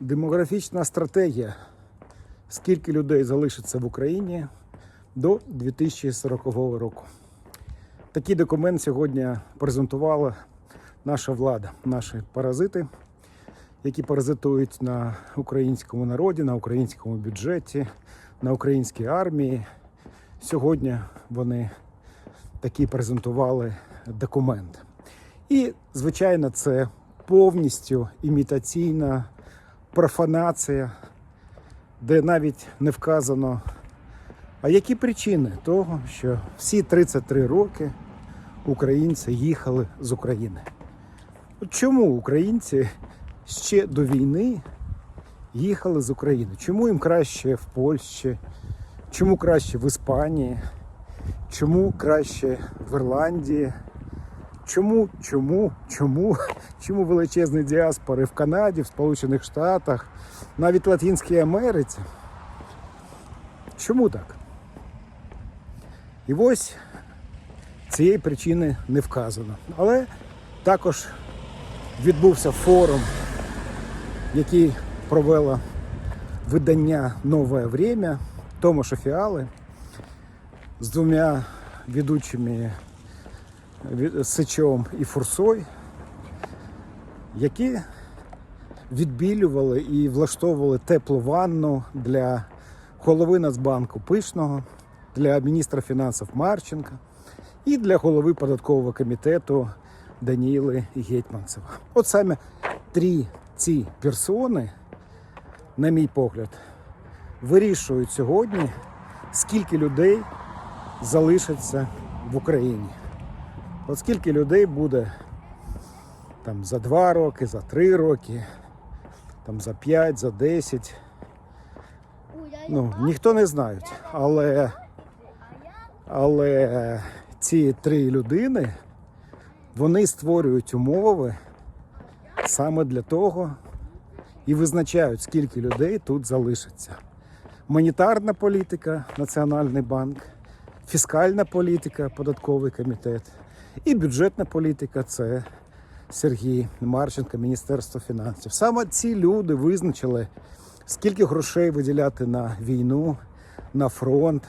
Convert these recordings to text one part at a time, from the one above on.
демографічна стратегія. Скільки людей залишиться в Україні до 2040 року. Такий документ сьогодні презентувала наша влада, наші паразити, які паразитують на українському народі, на українському бюджеті, на українській армії. Сьогодні вони такий презентували документ. І, звичайно, це повністю імітаційна профанація, де навіть не вказано, а які причини того, що всі 33 роки українці їхали з України. Чому українці ще до війни їхали з України? Чому їм краще в Польщі? Чому краще в Іспанії? Чому краще в Ірландії? Чому, чому, чому, чому величезні діаспори в Канаді, в Сполучених Штатах, навіть в Латинській Америці? Чому так? І ось цієї причини не вказано. Але також відбувся форум, який провело видання Нове Время Томаша Фіали з двома ведучими Сичом і Фурсой, які відбілювали і влаштовували теплу ванну для голови Нацбанку Пишного, для міністра фінансів Марченка і для голови податкового комітету Даніли Гетьманцева. От саме три ці персони, на мій погляд, вирішують сьогодні, скільки людей залишиться в Україні. От скільки людей буде там за 2 роки, за 3 роки, там за 5, за 10. Ну, ніхто не знає. Але, але ці три людини вони створюють умови саме для того і визначають, скільки людей тут залишиться. Монетарна політика, Національний банк, фіскальна політика, податковий комітет і бюджетна політика це Сергій Марченко, Міністерство фінансів. Саме ці люди визначили, скільки грошей виділяти на війну, на фронт.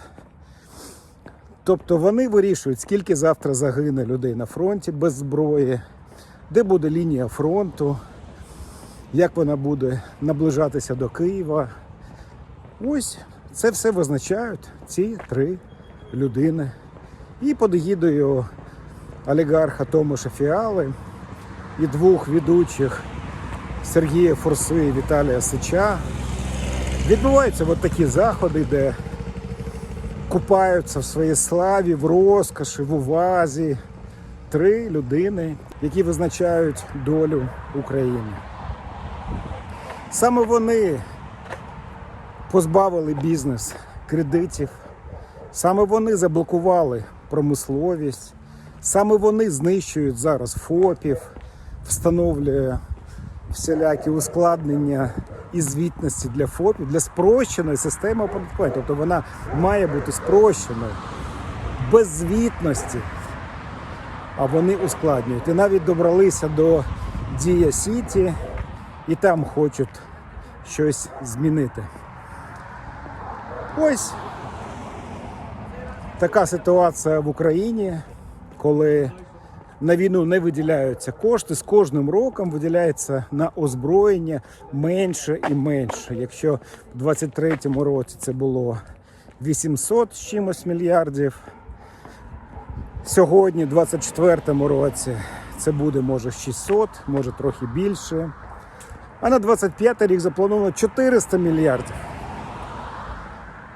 Тобто вони вирішують, скільки завтра загине людей на фронті без зброї, де буде лінія фронту, як вона буде наближатися до Києва. Ось це все визначають ці три людини. І під егідою олігарха Томаша Фіали і двох ведучих Сергія Форси і Віталія Сича. Відбуваються от такі заходи, де купаються в своїй славі, в розкоші, в увазі три людини, які визначають долю України. Саме вони позбавили бізнес кредитів, саме вони заблокували промисловість, саме вони знищують зараз ФОПів, встановлює всілякі ускладнення і звітності для ФОПів, для спрощеної системи оподаткування. Тобто вона має бути спрощеною, без звітності, а вони ускладнюють. І навіть добралися до Дія Сіті і там хочуть щось змінити. Ось така ситуація в Україні, коли на війну не виділяються кошти, з кожним роком виділяється на озброєння менше і менше. Якщо в 23-му році це було 800 з чимось мільярдів, сьогодні, в 24-му році, це буде може 600, може трохи більше. А на 25 рік заплановано 400 мільярдів.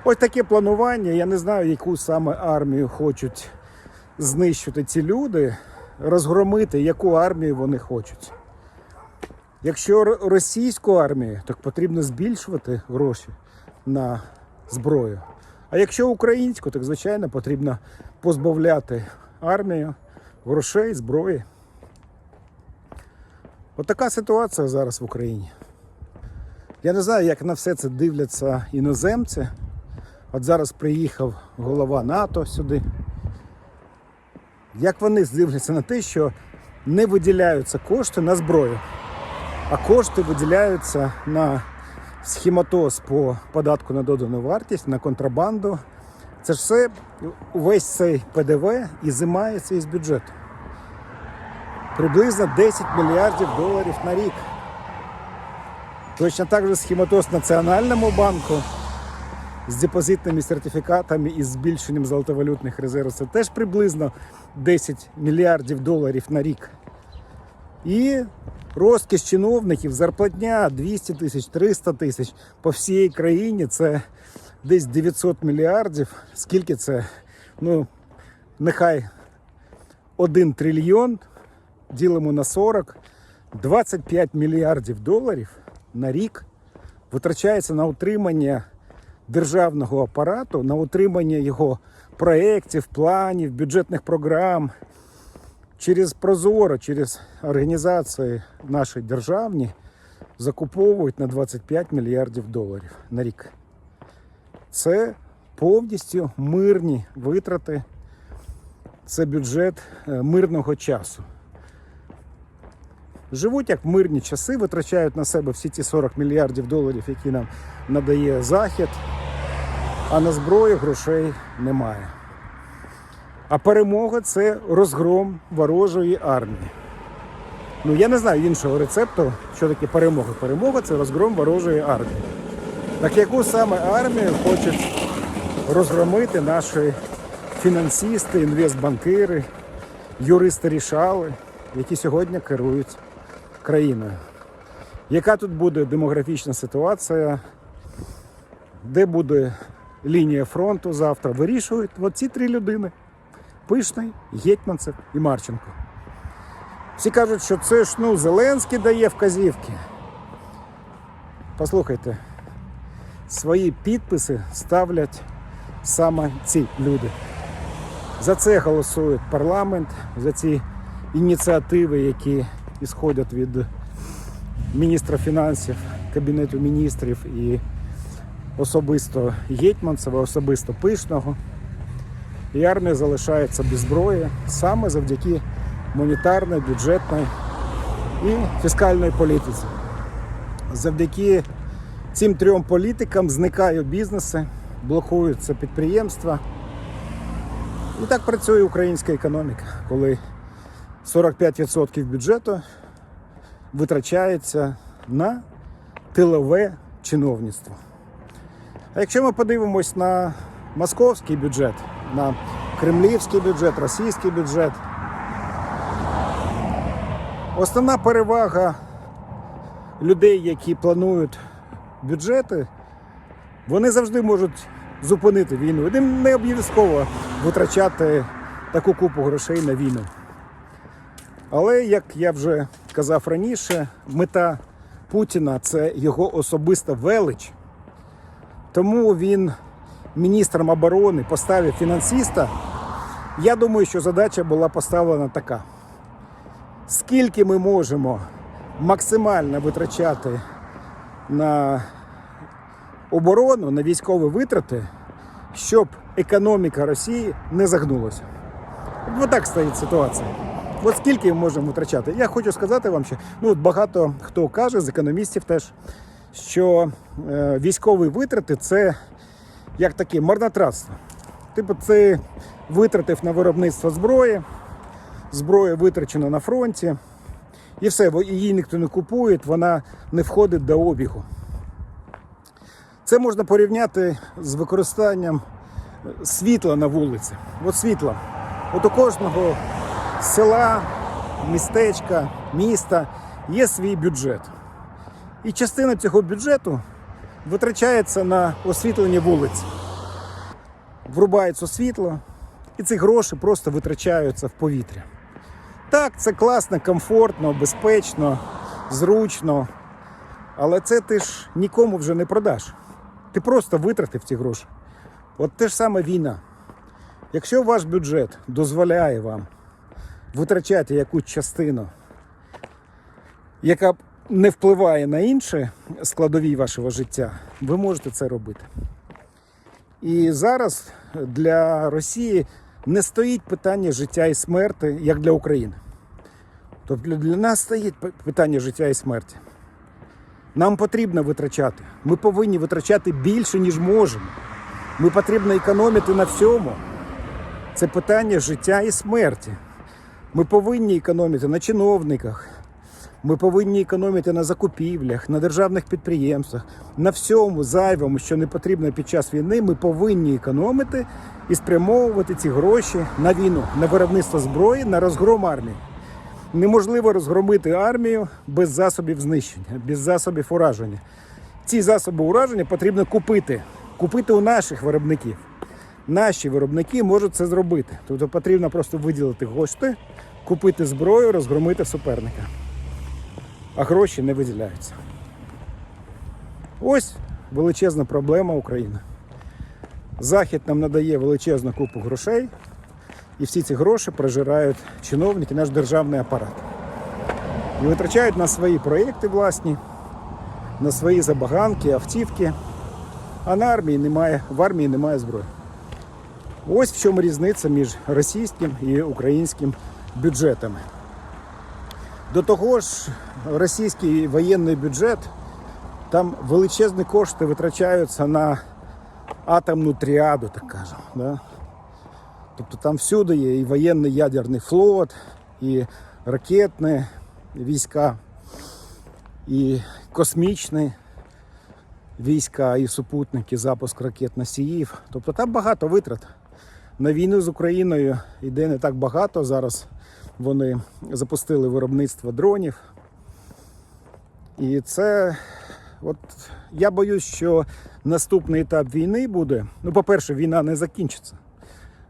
Ось таке планування. Я не знаю, яку саме армію хочуть знищити ці люди, розгромити, яку армію вони хочуть. Якщо російську армію, то потрібно збільшувати гроші на зброю. А якщо українську, так звичайно потрібно позбавляти армію грошей, зброї. От ситуація зараз в Україні. Я не знаю, як на все це дивляться іноземці. От зараз приїхав голова НАТО сюди. Як вони дивляться на те, що не виділяються кошти на зброю? а кошти виділяються на схематоз по податку на додану вартість, на контрабанду. Це ж все, увесь цей ПДВ ізимається із бюджету. Приблизно 10 мільярдів доларів на рік. Точно так же схематоз Національному банку з депозитними сертифікатами і збільшенням золотовалютних резервів. Це теж приблизно 10 мільярдів доларів на рік. І розкіш чиновників, зарплатня 200 тисяч, 300 тисяч по всій країні це десь 900 мільярдів. Скільки це? Ну, нехай 1 трильйон ділимо на 40, 25 мільярдів доларів на рік витрачається на утримання державного апарату, на утримання його проєктів, планів, бюджетних програм. Через Прозоро, через організації наші державні закуповують на 25 мільярдів доларів на рік. Це повністю мирні витрати, це бюджет е, мирного часу. Живуть як в мирні часи, витрачають на себе всі ці 40 мільярдів доларів, які нам надає Захід, а на зброю грошей немає. А перемога це розгром ворожої армії. Ну я не знаю іншого рецепту, що таке перемога. Перемога це розгром ворожої армії. Так яку саме армію хочуть розгромити наші фінансисти, інвестбанкири, юристи рішали, які сьогодні керують країною. Яка тут буде демографічна ситуація? Де буде лінія фронту завтра? Вирішують от ці три людини. Пишний, Гетьманцев і Марченко. Всі кажуть, що це ж ну, Зеленський дає вказівки. Послухайте, свої підписи ставлять саме ці люди. За це голосує парламент, за ці ініціативи, які ісходять від міністра фінансів, Кабінету міністрів і особисто Гетьманцева, особисто Пишного. І армія залишається без зброї саме завдяки монетарній, бюджетній і фіскальної політиці. Завдяки цим трьом політикам зникають бізнеси, блокуються підприємства. І так працює українська економіка, коли 45% бюджету витрачається на тилове чиновництво. А якщо ми подивимось на московський бюджет, на кремлівський бюджет, російський бюджет, основна перевага людей, які планують бюджети, вони завжди можуть зупинити війну. Їм не обов'язково витрачати таку купу грошей на війну. Але, як я вже казав раніше, мета Путіна це його особиста велич. Тому він міністром оборони поставив фінансиста. Я думаю, що задача була поставлена така: скільки ми можемо максимально витрачати на оборону, на військові витрати, щоб економіка Росії не загнулася. Ось так стоїть ситуація. От скільки можемо витрачати? Я хочу сказати вам, що ну, от багато хто каже з економістів теж, що е, військові витрати це як таке марнотратство. Типу, це витратив на виробництво зброї, зброя витрачена на фронті, і все, бо її ніхто не купує, вона не входить до обігу. Це можна порівняти з використанням світла на вулиці. От світла. От у кожного села, містечка, міста є свій бюджет. І частина цього бюджету витрачається на освітлення вулиць. Врубається світло, і ці гроші просто витрачаються в повітря. Так, це класно, комфортно, безпечно, зручно. Але це ти ж нікому вже не продаш. Ти просто витратив ці гроші. От те ж саме війна. Якщо ваш бюджет дозволяє вам витрачати якусь частину, яка не впливає на інші складові вашого життя, ви можете це робити. І зараз для Росії не стоїть питання життя і смерті, як для України. Тобто для нас стоїть питання життя і смерті. Нам потрібно витрачати. Ми повинні витрачати більше, ніж можемо. Ми потрібно економити на всьому. Це питання життя і смерті. Ми повинні економити на чиновниках. Ми повинні економити на закупівлях, на державних підприємствах, на всьому зайвому, що не потрібно під час війни. Ми повинні економити і спрямовувати ці гроші на війну, на виробництво зброї, на розгром армії. Неможливо розгромити армію без засобів знищення, без засобів ураження. Ці засоби ураження потрібно купити, купити у наших виробників. Наші виробники можуть це зробити. Тобто потрібно просто виділити кошти, купити зброю, розгромити суперника. А гроші не виділяються. Ось величезна проблема України. Захід нам надає величезну купу грошей, і всі ці гроші прожирають чиновники, наш державний апарат. І витрачають на свої проєкти власні, на свої забаганки, автівки. А на армії немає, в армії немає зброї. Ось в чому різниця між російським і українським бюджетами. До того ж, російський воєнний бюджет, там величезні кошти витрачаються на атомну тріаду, так кажемо. Да? Тобто там всюди є і воєнний ядерний флот, і ракетні війська, і космічні війська, і супутники, запуск ракет носіїв. Тобто там багато витрат. На війну з Україною йде не так багато. Зараз вони запустили виробництво дронів. І це, от я боюсь, що наступний етап війни буде. Ну, по-перше, війна не закінчиться.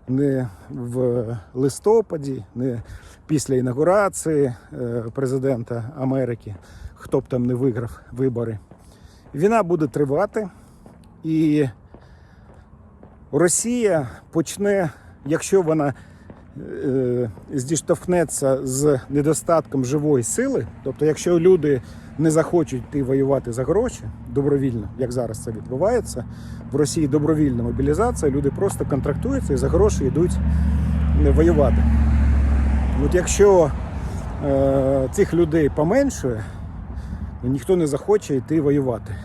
Не в листопаді, не після інаугурації е, президента Америки, хто б там не виграв вибори. Війна буде тривати, і Росія почне, якщо вона е, зіштовхнеться з недостатком живої сили, тобто, якщо люди не захочуть йти воювати за гроші добровільно, як зараз це відбувається, в Росії добровільна мобілізація, люди просто контрактуються і за гроші йдуть е, воювати. От якщо е, цих людей поменшує, ніхто не захоче йти воювати.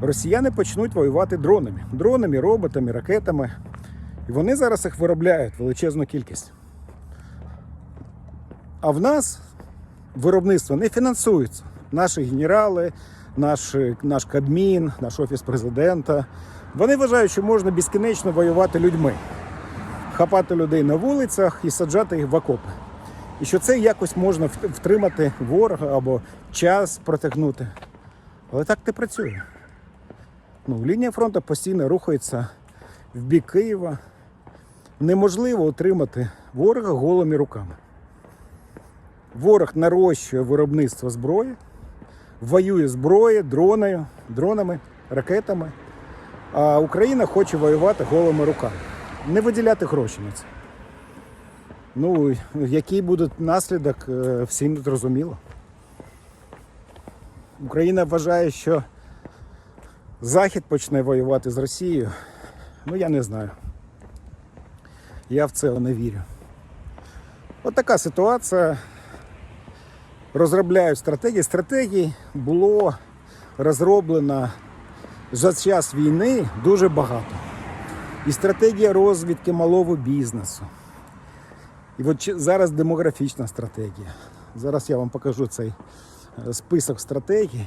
Росіяни почнуть воювати дронами, дронами, роботами, ракетами. І вони зараз їх виробляють величезну кількість. А в нас виробництво не фінансується. Наші генерали, наш, наш Кабмін, наш офіс президента. Вони вважають, що можна безкінечно воювати людьми, хапати людей на вулицях і саджати їх в окопи. І що це якось можна втримати ворога або час протягнути. Але так не працює. Ну, лінія фронту постійно рухається в бік Києва. Неможливо утримати ворога голими руками. Ворог нарощує виробництво зброї, воює зброєю, дроною, дронами, ракетами. А Україна хоче воювати голими руками. Не виділяти гроші на це. Ну, який буде наслідок, е, всім зрозуміло. Україна вважає, що Захід почне воювати з Росією. Ну, я не знаю. Я в це не вірю. От така ситуація. Розробляють стратегії. Стратегій було розроблено за час війни дуже багато. І стратегія розвідки малого бізнесу. І от зараз демографічна стратегія. Зараз я вам покажу цей е, список стратегій.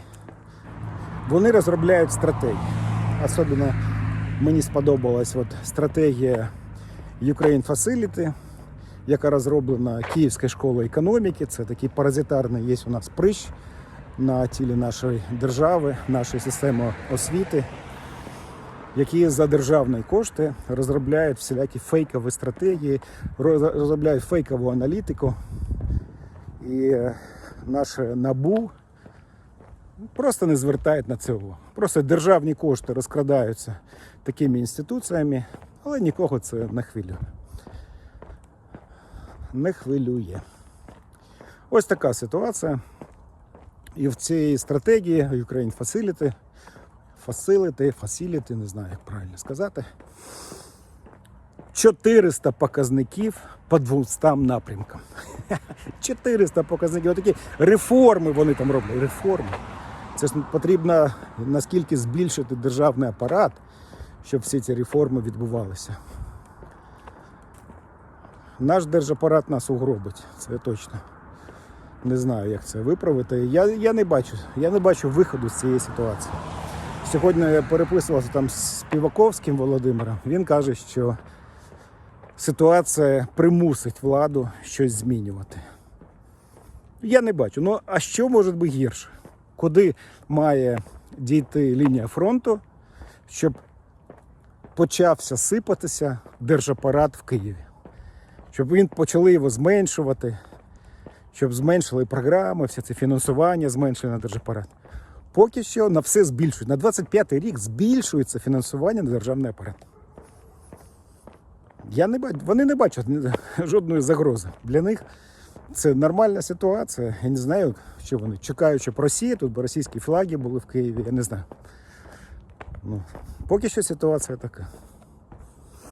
Вони розробляють стратегії. Особливо мені сподобалась от стратегія Ukraine Facility, яка розроблена Київською школою економіки. Це такий паразитарний є у нас прищ на тілі нашої держави, нашої системи освіти, які за державні кошти розробляють всілякі фейкові стратегії, розробляють фейкову аналітику. І наше НАБУ просто не звертають на це увагу. Просто державні кошти розкрадаються такими інституціями, але нікого це не хвилює. Не хвилює. Ось така ситуація. І в цій стратегії Ukraine Facility, Facility, Facility, не знаю, як правильно сказати. 400 показників по 200 напрямкам. 400 показників. Отакі реформи вони там роблять. Реформи. Це ж потрібно наскільки збільшити державний апарат, щоб всі ці реформи відбувалися. Наш держапарат нас угробить, це точно. Не знаю, як це виправити. Я, я не бачу. Я не бачу виходу з цієї ситуації. Сьогодні я переписувався там з Співаковським Володимиром. Він каже, що ситуація примусить владу щось змінювати. Я не бачу. Ну а що може бути гірше? Куди має дійти лінія фронту, щоб почався сипатися держапарат в Києві? Щоб він почали його зменшувати, щоб зменшили програми, все це фінансування зменшили на держапарат. Поки що на все збільшують. На 25-й рік збільшується фінансування на державний апарат. Я не бачу, вони не бачать жодної загрози. Для них це нормальна ситуація. Я не знаю, що вони чекають, щоб Росія, тут російські флаги були в Києві, я не знаю. Ну, поки що ситуація така.